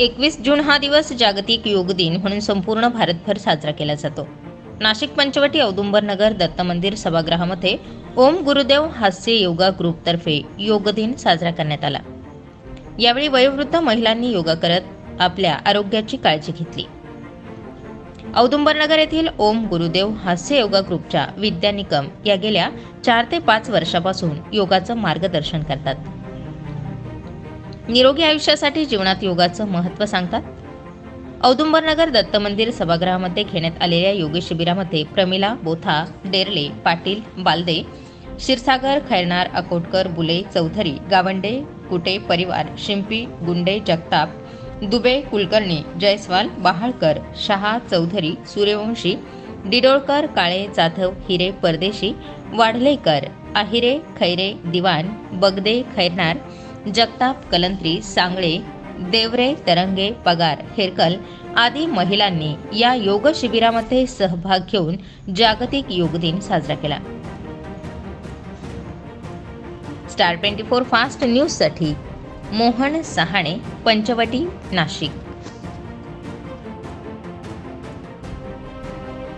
एकवीस जून हा दिवस जागतिक योग दिन म्हणून संपूर्ण भारतभर साजरा केला जातो. नाशिक पंचवटी औदुंबर नगर दत्त मंदिर सभागृहामध्ये ओम गुरुदेव हास्य योगा ग्रुपतर्फे योग दिन साजरा करण्यात आला. यावेळी वयोवृद्ध महिलांनी योगा करत आपल्या आरोग्याची काळजी घेतली. औदुंबरनगर येथील ओम गुरुदेव हास्य योगा ग्रुपच्या विद्या निकम या गेल्या चार ते पाच वर्षापासून योगाचं मार्गदर्शन करतात. निरोगी आयुष्यासाठी जीवनात योगाचं महत्त्व सांगतात. औदुंबरनगर दत्त मंदिर सभागृहामध्ये घेण्यात आलेल्या योग शिबिरामध्ये प्रमिला बोथा डेरले पाटील बालदे क्षीरसागर खैरनार अकोटकर बुले चौधरी गावंडे कुटे परिवार शिंपी गुंडे जगताप दुबे कुलकर्णी जयस्वाल बहाळकर शहा चौधरी सूर्यवंशी डिडोळकर काळे जाधव हिरे परदेशी वाढलेकर आहिरे खैरे दिवाण बगदे खैरनार जगताप कलंत्री सांगळे देवरे तरंगे पगार हेरकल आदी महिलांनी या योग शिबिरामध्ये सहभाग घेऊन जागतिक योग दिन साजरा केला. स्टार ट्वेंटी फोर फास्ट न्यूजसाठी मोहन सहाणे पंचवटी नाशिक.